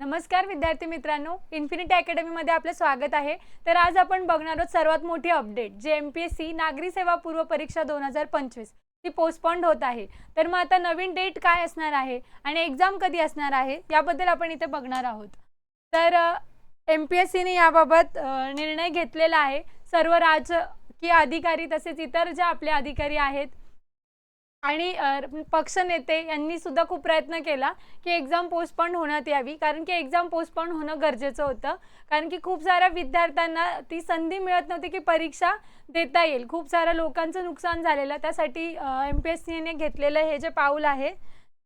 नमस्कार विद्यार्थी मित्रांनो इन्फिनिटी अकॅडमीमध्ये आपलं स्वागत आहे. तर आज आपण बघणार आहोत सर्वात मोठी अपडेट जे एम पी एस सी नागरी सेवा पूर्व परीक्षा दोन हजार पंचवीस ती पोस्टपॉन्ड होत आहे. तर मग आता नवीन डेट काय असणार आहे आणि एक्झाम कधी असणार आहे याबद्दल आपण इथे बघणार आहोत. तर एम पी एस सीने याबाबत निर्णय घेतलेला आहे. सर्व राजकीय अधिकारी तसेच इतर जे आपले अधिकारी आहेत आणि पक्षनेते यांनी सुद्धा खूप प्रयत्न केला की एक्झाम पोस्टपोन होण्यात यावी. कारण की एक्झाम पोस्टपोन होणं गरजेचं होतं. कारण की खूप साऱ्या विद्यार्थ्यांना ती संधी मिळत नव्हती की परीक्षा देता येईल. खूप साऱ्या लोकांचं नुकसान झालेलं. त्यासाठी एम पी एस सीने घेतलेलं हे जे पाऊल आहे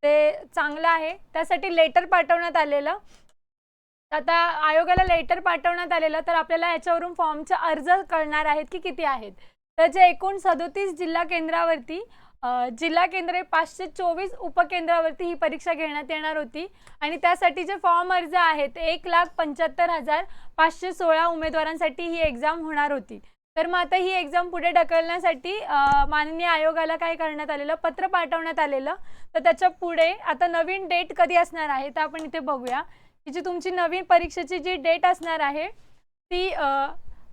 ते चांगलं आहे. त्यासाठी लेटर पाठवण्यात आलेलं. आता आयोगाला लेटर पाठवण्यात आलेलं. तर आपल्याला याच्यावरून फॉर्मचे अर्ज कळणार आहेत की किती आहेत. तर जे एकूण सदोतीस जिल्हा केंद्रावरती जिल्हा केंद्रे पाचशे चोवीस उपकेंद्रावरती ही परीक्षा घेण्यात येणार होती. आणि त्यासाठी जे फॉर्म अर्ज आहेत एक लाख पंच्याहत्तर हजार पाचशे सोळा उमेदवारांसाठी ही एक्झाम होणार होती. तर मग आता ही एक्झाम पुढे ढकलण्यासाठी माननीय आयोगाला काय करण्यात आलेलं? पत्र पाठवण्यात आलेलं. तर त्याच्या पुढे आता नवीन डेट कधी असणार आहे तर आपण इथे बघूया. की जी तुमची नवीन परीक्षेची जी डेट असणार आहे ती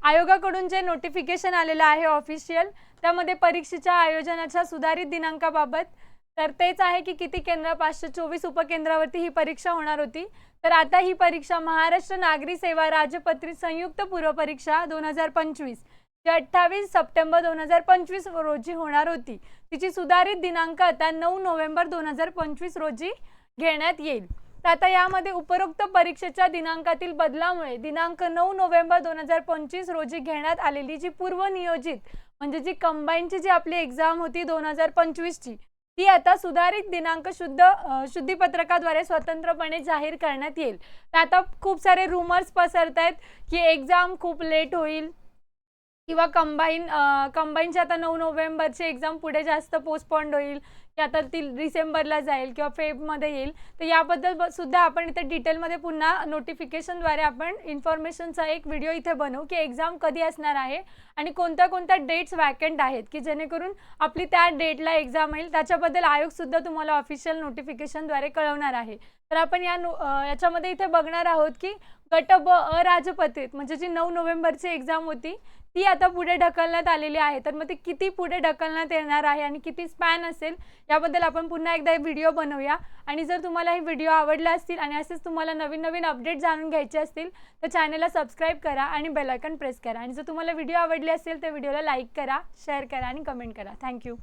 आयोगाकडून जे नोटिफिकेशन आलेलं आहे ऑफिशियल त्यामध्ये परीक्षेच्या आयोजनाच्या सुधारित दिनांकाबाबत तर तेच आहे की किती केंद्र पाचशे चोवीस उपकेंद्रावरती ही परीक्षा होणार होती. तर आता ही परीक्षा महाराष्ट्र नागरी सेवा राजपत्रित संयुक्त पूर्व परीक्षा दोन हजार पंचवीस जी अठ्ठावीस सप्टेंबर दोन हजार पंचवीस रोजी होणार होती. तिची सुधारित दिनांक आता नऊ नोव्हेंबर दोन हजार पंचवीस रोजी घेण्यात येईल. तर आता यामध्ये उपरोक्त परीक्षेच्या दिनांकातील बदलामुळे दिनांक नऊ नोव्हेंबर दोन हजार पंचवीस रोजी घेण्यात आलेली जी पूर्वनियोजित म्हणजे जी कंबाईनची जी आपली एक्झाम होती दोन हजार पंचवीसची ती आता सुधारित दिनांक शुद्ध शुद्धीपत्रकाद्वारे स्वतंत्रपणे जाहीर करण्यात येईल. तर आता खूप सारे रुमर्स पसरत आहेत की एक्झाम खूप लेट होईल. किंवा कंबाईन कंबाईनचे आता नऊ नोव्हेंबरची एक्झाम पुढे जास्त पोस्टपॉन्ड होईल की आता ती डिसेंबरला जाईल किंवा फेबमध्ये येईल तर याबद्दल सुद्धा आपण इथे डिटेलमध्ये पुन्हा नोटिफिकेशनद्वारे आपण इन्फॉर्मेशनचा एक व्हिडिओ इथे बनवू की एक्झाम कधी असणार आहे आणि कोणत्या कोणत्या डेट्स वॅकंट आहेत की जेणेकरून आपली त्या डेटला एक्झाम येईल त्याच्याबद्दल आयोगसुद्धा तुम्हाला ऑफिशियल नोटिफिकेशनद्वारे कळवणार आहे. तर आपण या नो याच्यामध्ये इथे बघणार आहोत की गट ब अराजपत्रित म्हणजे जी नऊ नोव्हेंबरची एक्झाम होती ती आता पुढे ढकलण्यात आलेली आहे. तर मग ती किती पुढे ढकलण्यात येणार आहे आणि किती स्पॅन असेल याबद्दल आपण पुन्हा एकदा व्हिडिओ बनवूया. आणि जर तुम्हाला हे व्हिडिओ आवडले असतील आणि असेच तुम्हाला नवीन नवीन अपडेट जाणून घ्यायचे असतील तर चॅनलला सबस्क्राईब करा आणि बेलायकन प्रेस करा. आणि जर तुम्हाला व्हिडिओ आवडले असेल तर व्हिडिओला लाईक करा शेअर करा आणि कमेंट करा. थँक्यू